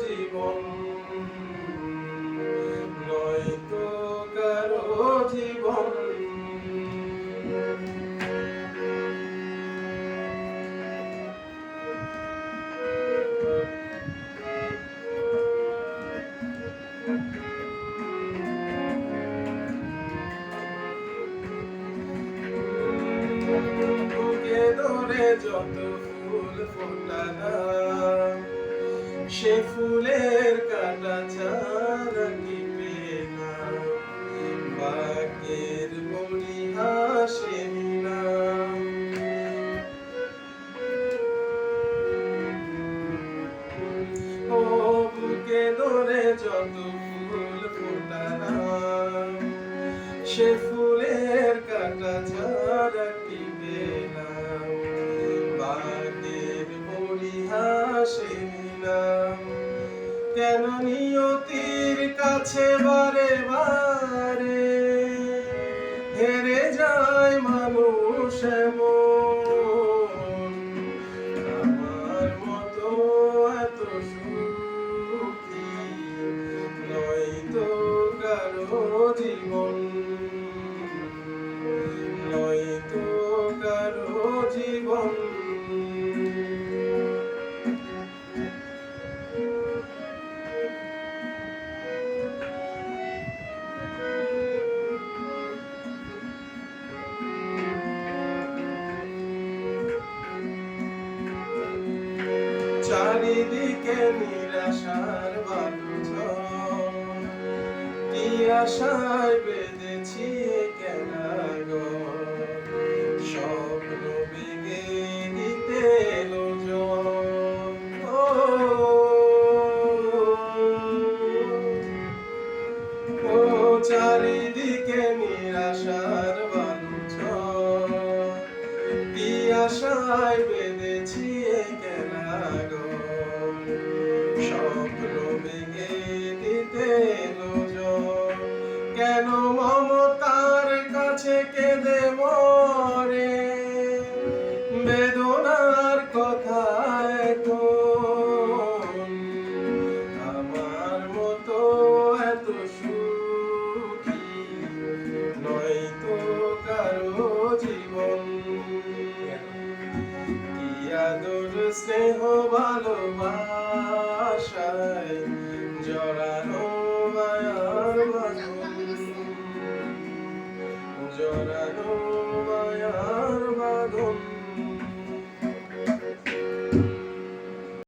জীবন। নয়তো কারও জীবন। যত ফুল ফোটানা সে ফুলের কাটা ছাড়া কি পেনা বাকের বলি হাসে ধরে যত ফুল ফোটানা সে কাছে বারে বারে হেরে যায় মানুষ আমার মতো এত সুখী নয়তো কারও জীবন। চারিদিকে নিরাশার আশায় বেঁধেছি কেনা গো চারিদিকে নিরাশার বালুঝ কি বেঁধেছি দিতে এলো জন। কেন মমতার কাছে কেঁদে মরে বেদনার কথা এখন আমার মতো এত সুখী নয়তো কারও জীবন আদর, স্নেহ, ভালোবাসায় জড়ানো gören olmayan